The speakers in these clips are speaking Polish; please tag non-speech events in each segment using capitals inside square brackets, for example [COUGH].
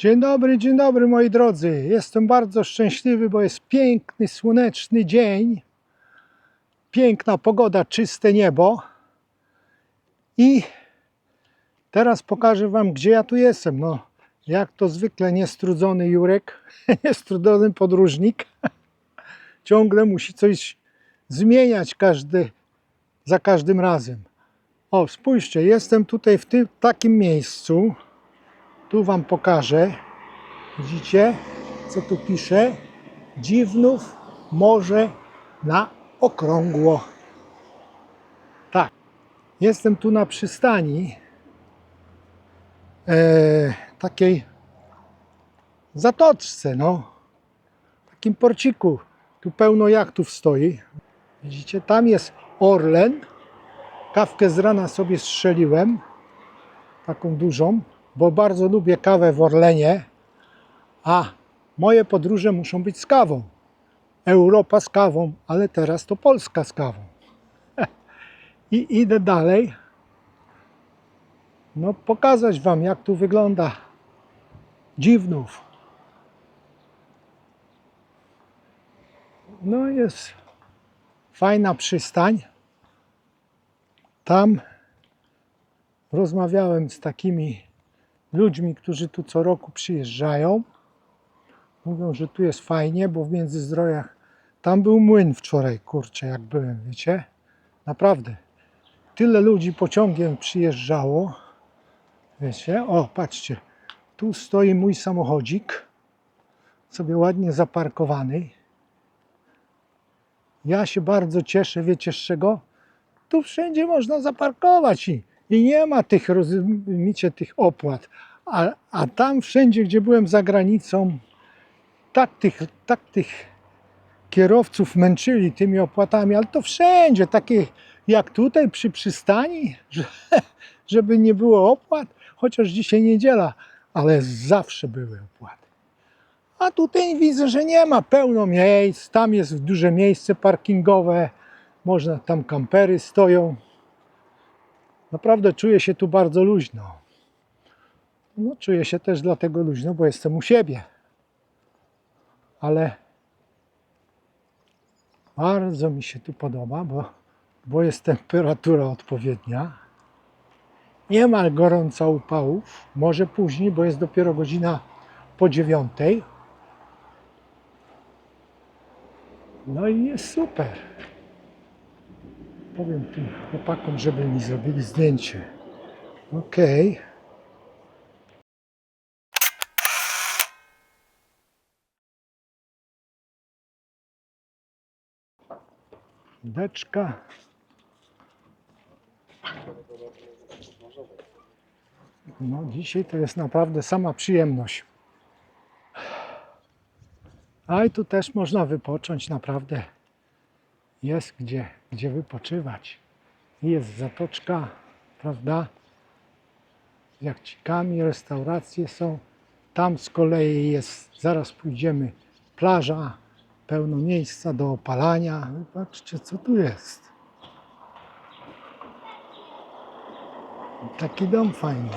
Dzień dobry, dzień dobry moi drodzy. Jestem bardzo szczęśliwy, bo jest piękny, słoneczny dzień. Piękna pogoda, czyste niebo. I teraz pokażę Wam, gdzie ja tu jestem. No, jak to zwykle niestrudzony Jurek, [LAUGHS] niestrudzony podróżnik, [LAUGHS] ciągle musi coś zmieniać każdy, za każdym razem. O, spójrzcie, jestem tutaj w tym takim miejscu. Tu Wam pokażę. Widzicie, co tu pisze? Dziwnów morze na okrągło. Tak. Jestem tu na przystani e, takiej zatoczce, no. Takim porciku. Tu pełno jachtów stoi. Widzicie, tam jest Orlen. Kawkę z rana sobie strzeliłem. Taką dużą bo bardzo lubię kawę w Orlenie, a moje podróże muszą być z kawą. Europa z kawą, ale teraz to Polska z kawą. [LAUGHS] I idę dalej. No, pokazać Wam, jak tu wygląda dziwnów. No, jest fajna przystań. Tam rozmawiałem z takimi ludźmi, którzy tu co roku przyjeżdżają. Mówią, że tu jest fajnie, bo w Międzyzdrojach tam był młyn wczoraj, kurczę, jak byłem, wiecie? Naprawdę. Tyle ludzi pociągiem przyjeżdżało. Wiecie? O, patrzcie. Tu stoi mój samochodzik. Sobie ładnie zaparkowany. Ja się bardzo cieszę, wiecie z czego? Tu wszędzie można zaparkować i i nie ma tych, rozumiecie, tych opłat. A, a tam wszędzie, gdzie byłem za granicą, tak tych, tak tych kierowców męczyli tymi opłatami, ale to wszędzie, takie jak tutaj przy przystani, [LAUGHS] że, żeby nie było opłat, chociaż dzisiaj niedziela, ale zawsze były opłaty. A tutaj widzę, że nie ma pełno miejsc, tam jest duże miejsce parkingowe, można, tam kampery stoją. Naprawdę czuję się tu bardzo luźno. No, czuję się też dlatego luźno, bo jestem u siebie. Ale bardzo mi się tu podoba, bo, bo jest temperatura odpowiednia. Nie ma gorąca upałów. Może później, bo jest dopiero godzina po dziewiątej. No i jest super powiem tym chłopakom, żeby mi zrobili zdjęcie. Okej. Deczka. No dzisiaj to jest naprawdę sama przyjemność. A i tu też można wypocząć naprawdę jest gdzie, gdzie wypoczywać. Jest zatoczka, prawda? Z jachcikami, restauracje są. Tam z kolei jest, zaraz pójdziemy, plaża, pełno miejsca do opalania. Patrzcie, co tu jest. Taki dom fajny.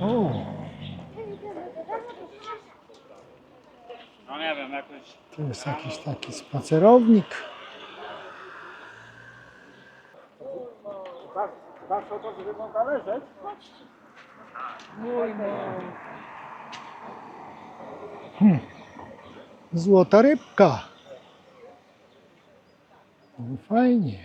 O, No nie wiem, jakoś tu jest jakiś taki spacerownik. tak, to, wygląda leżeć. Złota rybka. No fajnie.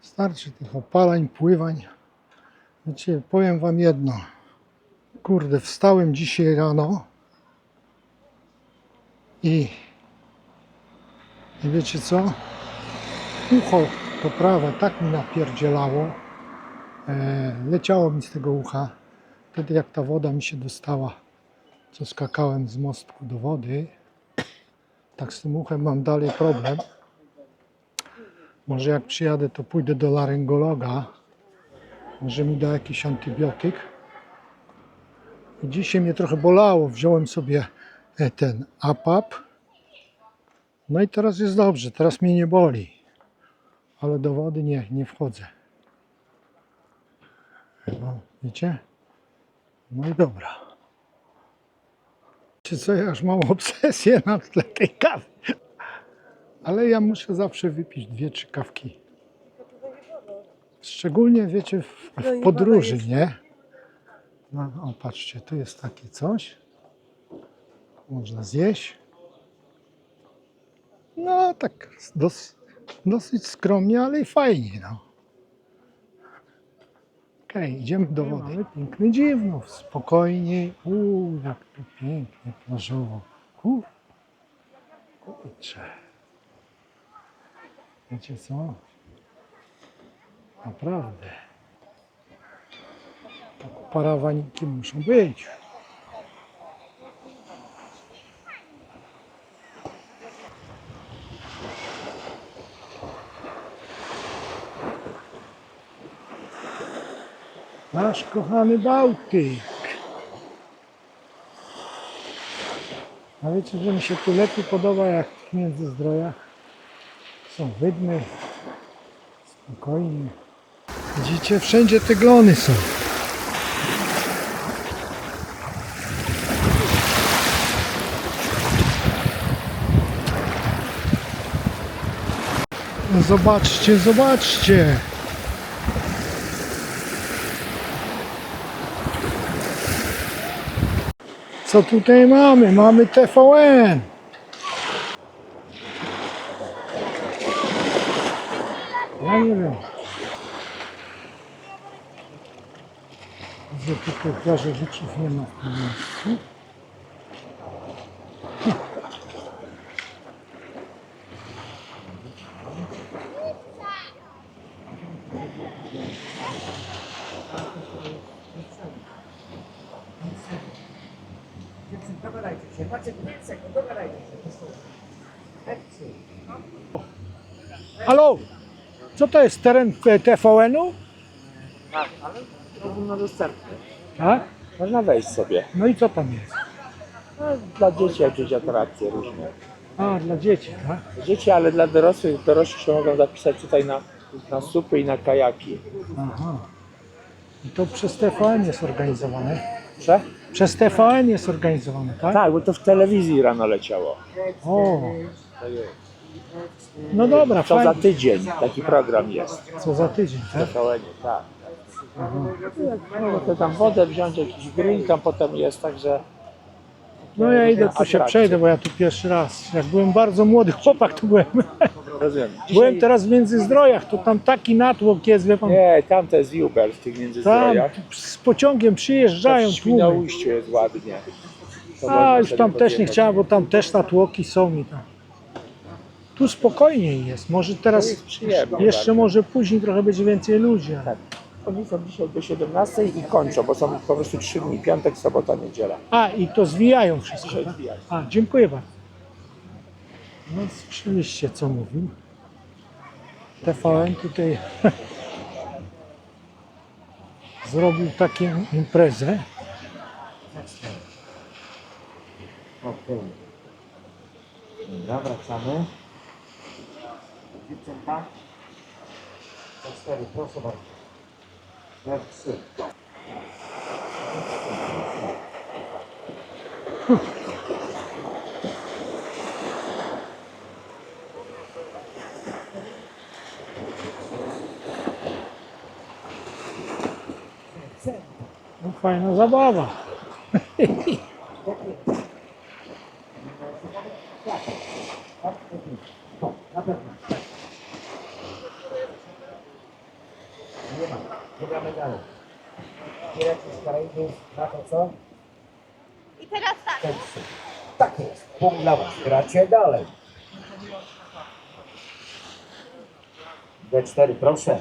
Starczy tych opalań, pływań. Wiecie, powiem wam jedno. Kurde, wstałem dzisiaj rano i, i wiecie co? Ucho to prawe tak mi napierdzielało. E, leciało mi z tego ucha. Wtedy jak ta woda mi się dostała co skakałem z mostku do wody. Tak z tym uchem mam dalej problem. Może jak przyjadę, to pójdę do laryngologa. Może mi da jakiś antybiotyk. I dzisiaj mnie trochę bolało. Wziąłem sobie ten APAP. No i teraz jest dobrze. Teraz mnie nie boli. Ale do wody nie, nie wchodzę. chyba, wiecie? No i dobra. Wiecie co, ja już mam [LAUGHS] obsesję na tle tej kawy. Ale ja muszę zawsze wypić dwie, trzy kawki. Szczególnie, wiecie, w, No w woda podróży, nie? No, o, patrzcie, tu jest takie coś. Można zjeść. No, tak dos, dosyć skromnie, ale i fajnie, no. Okej, idziemy do wody. Mamy piękny dziwnów, spokojnie. Uuu, jak tu pięknie plażowo. Kur... Kurczę. Wiecie co? Naprawdę. Tak parawaniki muszą być. Nasz kochany Bałtyk. A wiecie, że mi się tu lepiej podoba jak w Międzyzdrojach. Są wydmy, spokojnie. Widzicie, wszędzie te glony są. Zobaczcie, zobaczcie. Co tutaj mamy? Mamy TVN. Ja nie wiem. Widzę tutaj plażowiczów nie ma w tym miejscu. Dogadajcie się, macie 5 sekund, dogadajcie się. Halo? Co to jest teren TVN-u? Tak, ale ogólnodostępny. Tak? Można wejść sobie. No i co tam jest? No, dla dzieci jakieś atrakcje różne. A, dla dzieci, tak? Dzieci, ale dla dorosłych, dorośli się mogą zapisać tutaj na, na supy i na kajaki. Aha. I to przez TVN jest organizowane. Prze? Przez TVN jest organizowane, tak? Tak, bo to w telewizji rano leciało. O. No dobra, Co za fajnie. tydzień taki program jest. Co za tydzień, W tak? TVN-ie, tak. No to tam wodę wziąć, jakiś grill tam potem jest, także No ja idę, to się przejdę, bo ja tu pierwszy raz. Jak byłem bardzo młody chłopak, to byłem. rozumiem. [LAUGHS] Byłem teraz w Międzyzdrojach, to tam taki natłok jest, wie pan. Nie, tam to jest Jubel w tych Tam międzyzdrojach. z pociągiem przyjeżdżają w tłumy. Świnoujściu jest ładnie. To A już tam też nie podjechać. chciałem, bo tam też natłoki są i tam. Tu spokojniej jest. Może teraz jest przyjemnie jeszcze bardzo. może później trochę będzie więcej ludzi. ale- Tak. Oni są dzisiaj do 17 i kończą, bo są po prostu 3 dni, piątek, sobota, niedziela. A i to zwijają wszystko. Dzisiaj Tak? zwijają. A, dziękuję bardzo. No słyszeliście co mówił. TVN tutaj [LAUGHS] zrobił taką imprezę. Okej. Dobra, wracamy. Dziewczynka. Za cztery, proszę bardzo. Jak trzy. No, fajna zabawa. Gramy dalej. Direktor z Karaibów na to co? I teraz tak. Tekst. Tak jest. Punkt dla Was. Gracie dalej. D4, proszę.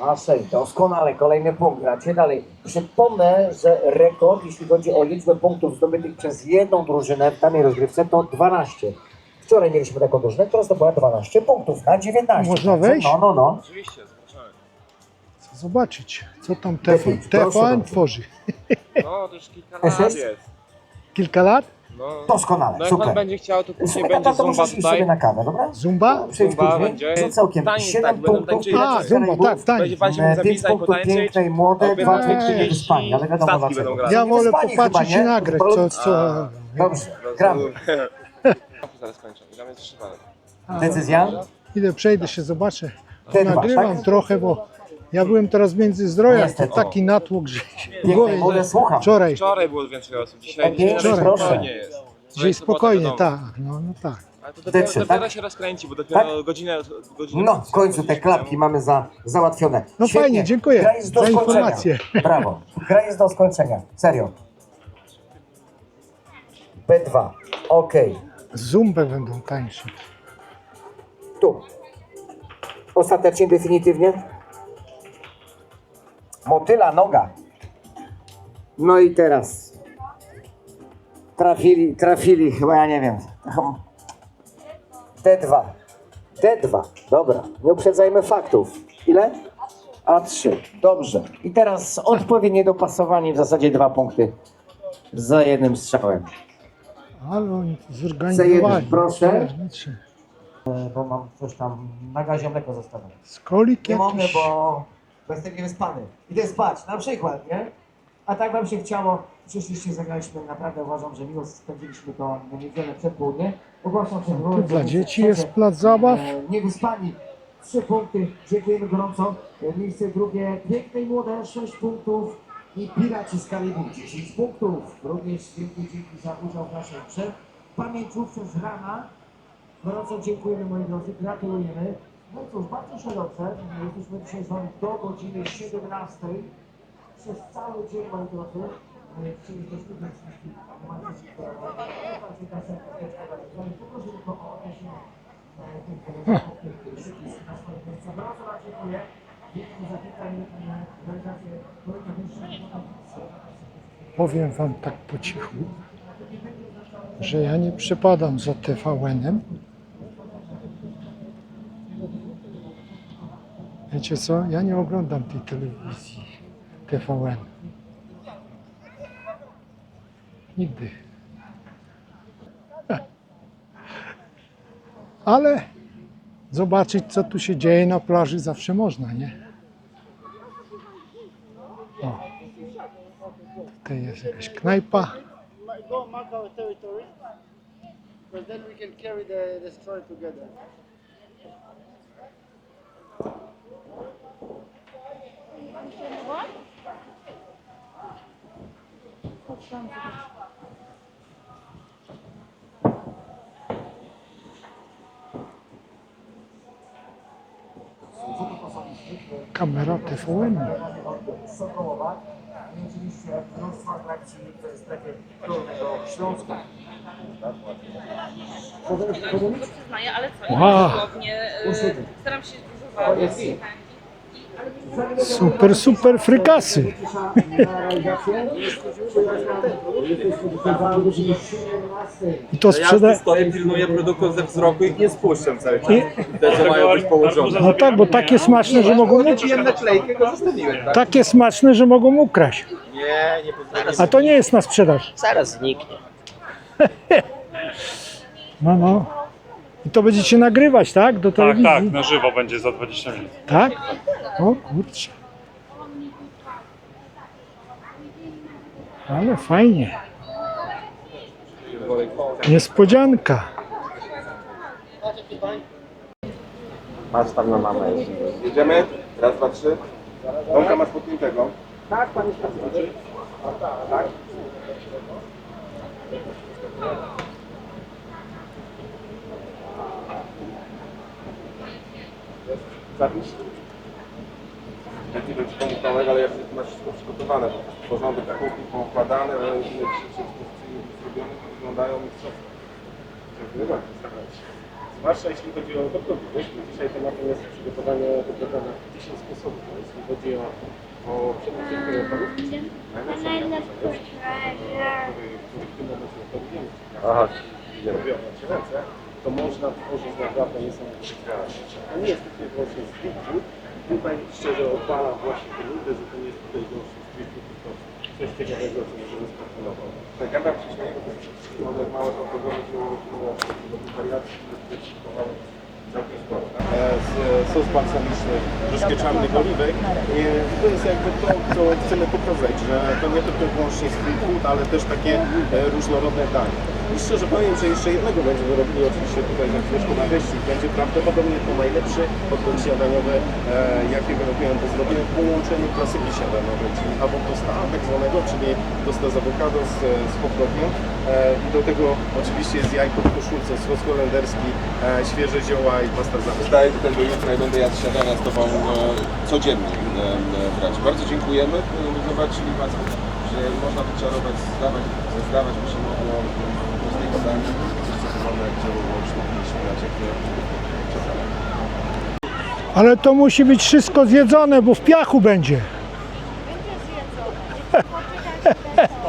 Masej, doskonale. Kolejny punkt. Gracie dalej. Przypomnę, że rekord, jeśli chodzi o liczbę punktów zdobytych przez jedną drużynę w danej rozgrywce, to 12. Wczoraj mieliśmy taką drużynę, która zdobyła 12 punktów na 19. Można wejść? No, no, no. Chcę zobaczyć, co tam TVN tworzy. No, to już kilka lat jest. Kilka lat? No, Doskonale, no jak super. pan będzie chciał, to później Słuchaj, będzie to zumba możesz iść sobie na kawę, dobra? Zumba? Przyjdź Zumba później. będzie. Rzuć całkiem Tańec, 7 tak, będą punktów. tańczyli. A, zumba, punktów, tak, tak. Będzie pan się mógł e, pięć zapisać, punktów potańczyć. pięknej, młode, Obie dwa na punkty 30 niewyspani, ale wiadomo stawki dlaczego. będą grać. Ja wolę popatrzeć i nie? nagrać, To- co... co... Dobrze, gramy. Zaraz kończę. Dalej. Decyzja? Idę, przejdę się, zobaczę. Dwa, Nagrywam tak? trochę, bo ja byłem teraz między zdrojach, to Niestety. taki natłok, że w głowie młode, nie... słucham. Wczoraj, Wczoraj było więcej osób, dzisiaj, dzisiaj nawet proszę. spokojnie jest. dzisiaj sobota, spokojnie, tak, no, no tak. Ale to dopiero, Trzy, dopiero tak? się rozkręci, bo dopiero godzinę, godzinę... No, w końcu te klapki mamy za, załatwione. No Świetnie. fajnie, dziękuję Gra jest do za skończenia. informację. [LAUGHS] Brawo. Gra jest do skończenia. Serio. B2. Okej. Zumbę będą tańsze. Tu. Ostatecznie, definitywnie. Motyla noga. No i teraz. Trafili, trafili, chyba ja nie wiem. D2. D2. Dobra, nie uprzedzajmy faktów. Ile? A3. Dobrze. I teraz odpowiednie dopasowanie, w zasadzie dwa punkty za jednym strzałem. Ale oni to zorganizowali. Zajedź, proszę. E, Bo mam coś tam na gazie mleko zostawione. Skolik Nie mogę, jakiś. bo jestem niewyspany. Idę spać, na przykład, nie? A tak wam się chciało, przyszliście, zagraliśmy, naprawdę uważam, że miło spędziliśmy to niedzielę przed południe. Ogłaszam się Tu dla dzieci jest plac zabaw. E, Niewyspani, trzy punkty, dziękujemy gorąco. E, Miejsce drugie, piękne i młode, sześć punktów. I Piraci z Karibu, 10 punktów. Również wielkie dzięki za udział w naszej grze. Pamięciówce z rana. Gorąco dziękujemy moi drodzy, gratulujemy. No cóż, bardzo szeroce. Jesteśmy dzisiaj z Wami do godziny 17. Przez cały dzień moi drodzy. Chcielibyśmy być Poproszę tylko o odniesienie e, tych na. Gorąco Wam dziękuję. Powiem wam tak po cichu, że ja nie przepadam za TVN-em. Wiecie co? Ja nie oglądam tej telewizji TVN. Nigdy. [LAUGHS] Ale zobaczyć, co tu się dzieje na plaży zawsze można, nie? O. Tutaj jest jakaś knajpa. Go our territory, because then we can carry the, the together. Kamera TVN. Sokołowa. I oczywiście mnóstwo atrakcji w strefie Dolnego Śląska. przyznaję, ale co? Ja dosłownie y, staram się dużo walczyć. Super, super frykasy. Na realizację. Jesteśmy tutaj za godzinie 17. I to Ja sprzeda... tu stoję, pilnuję produktów ze wzroku i nie spuszczam cały czas. Te, co mają być położone. No tak, bo takie smaczne, że mogą naklejkę, go zostawiłem, tak? Takie smaczne, że mogą ukraść. Nie, nie pozwolę. A to nie jest na sprzedaż. Zaraz zniknie. [LAUGHS] No, no. I to będziecie nagrywać, tak? Do Tak, telewizji? tak, na żywo będzie za 20 minut. Tak? O kurczę. Ale fajnie. Niespodzianka. Masz tam na mamę. Jedziemy? Raz, dwa, trzy. Tomka masz podpiętego. Tak, panie Stasiu. Zapisz. Nie wiem, czy pomógł Tomek, ale ja wszystko masz wszystko przygotowane. Porządek kuchni poukładane, ale ile dzisiaj zrobione, to wyglądają mistrzowsko. Dziękuję. Zwłaszcza jeśli chodzi o gotowość, bo dzisiaj tematem jest przygotowanie gotowania w 10 sposobów. No, jeśli chodzi o, o przepływanie parówki, których w tym momencie oferujemy, Aha. robione się ręce, to można tworzyć naprawdę niesamowite kreacje. To nie jest tylko i wyłącznie street food. Tutaj szczerze odpalam właśnie te ludy, że to nie jest tutaj wyłącznie street food, tylko coś ciekawego, co możemy sprofilować. Tak, śmieję, bo to jest małe alkohole było do wariacji, które szykowały całkiem sporo. tak? E, z, sos balsamiczny, troszkę czarnych oliwek. I to jest jakby to, co chcemy pokazać, że to nie tylko wyłącznie street food, ale też takie e, różnorodne danie. I szczerze powiem, że jeszcze jednego będziemy robili oczywiście tutaj na chwileczkę na wyjściu. Będzie prawdopodobnie to najlepszy hotdog śniadaniowy, e, jakiego robiłem. To zrobimy połączenie klasyki śniadaniowej, czyli albo tosta tak zwanego, czyli tosta z awokado z, z. E, I do tego oczywiście jest jajko w koszulce, sos holenderski, e, świeże zioła i pasta za Wstaję do tego jutra i będę jadł śniadania z Tobą e, codziennie e, e, brać. Bardzo dziękujemy. E, Zobaczyli Was, że można wyczarować, zdawać, zdawać by się mogło Ale to musi być wszystko zjedzone, bo w piachu będzie.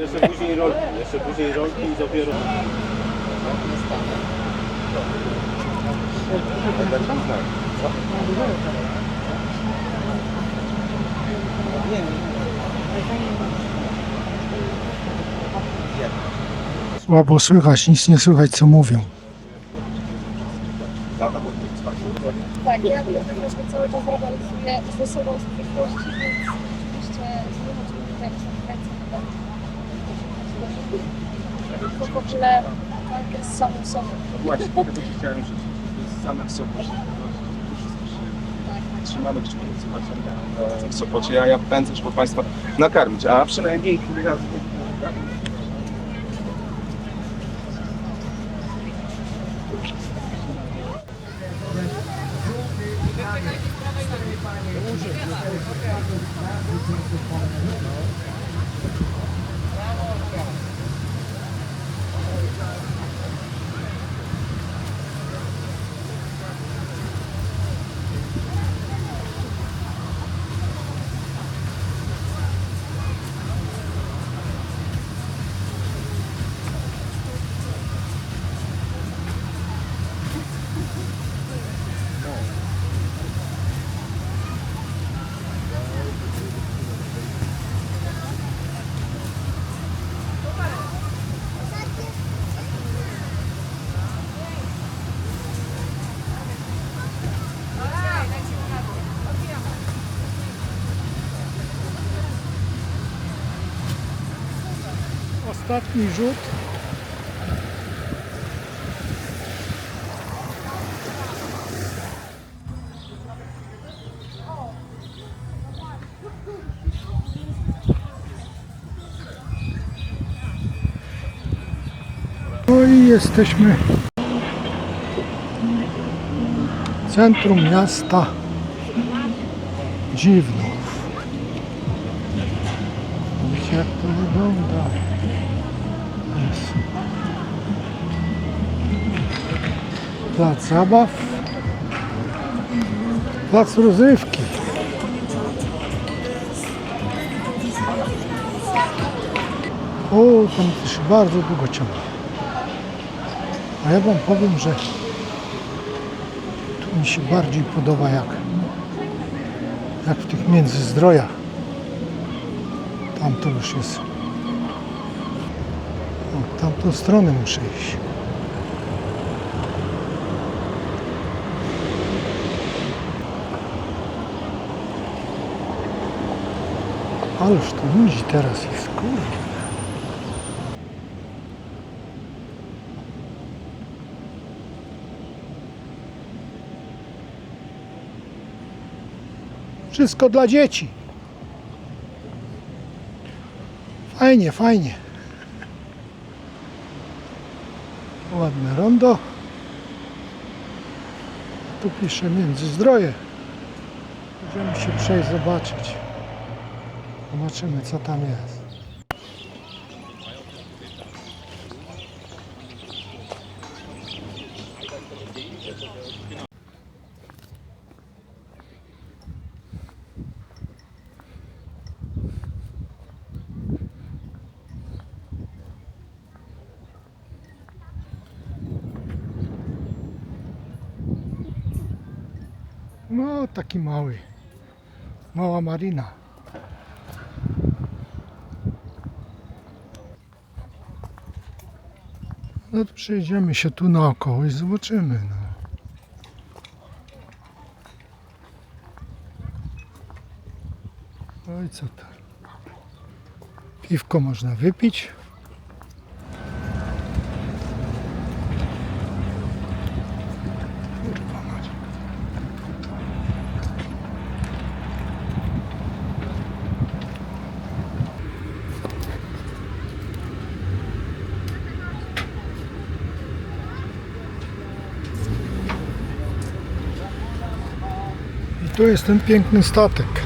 Jeszcze później rolki, jeszcze później rolki i dopiero... Słabo słychać, nic nie słychać co mówią. Tak, ja troszkę cały czas rywalizuję ze sobą z przyszłości, więc oczywiście nie chodzi mi tutaj o ręce na Tylko w ogóle walkę z samym sobą. Właśnie, tego Ci chciałem życzyć. Z samym sobą. Trzymamy kciuki, zobaczymy w Sopocie. Ja, ja pędzę, żeby Państwa nakarmić, a przynajmniej raz. Ostatni rzut. No i jesteśmy w centrum miasta Dziwnów. Jak to wygląda. Plac zabaw. Plac rozrywki. O, tam się bardzo długo ciągnie. A ja wam powiem, że tu mi się bardziej podoba jak, jak w tych międzyzdrojach. Tam to już jest o, tamtą stronę muszę iść. Ależ tu ludzi teraz jest, kurde. Wszystko dla dzieci. Fajnie, fajnie. Ładne rondo. Tu pisze Międzyzdroje. Będziemy się przejść, zobaczyć. Zobaczymy, co tam jest. No, taki mały. Mała marina. No to przejdziemy się tu naokoło i zobaczymy. No. Oj, co to? Piwko można wypić. Tu jest ten piękny statek.